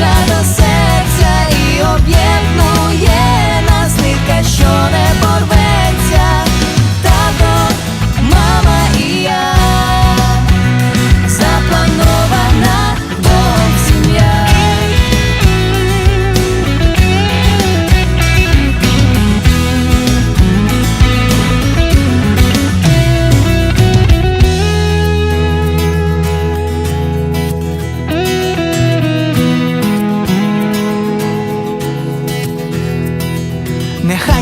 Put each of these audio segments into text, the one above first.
найрідніша до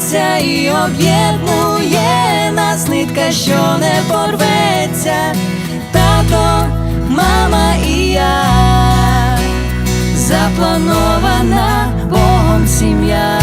серця і об'єднує нас нитка, що не порветься, тато, мама і я, запланована Богом сім'я.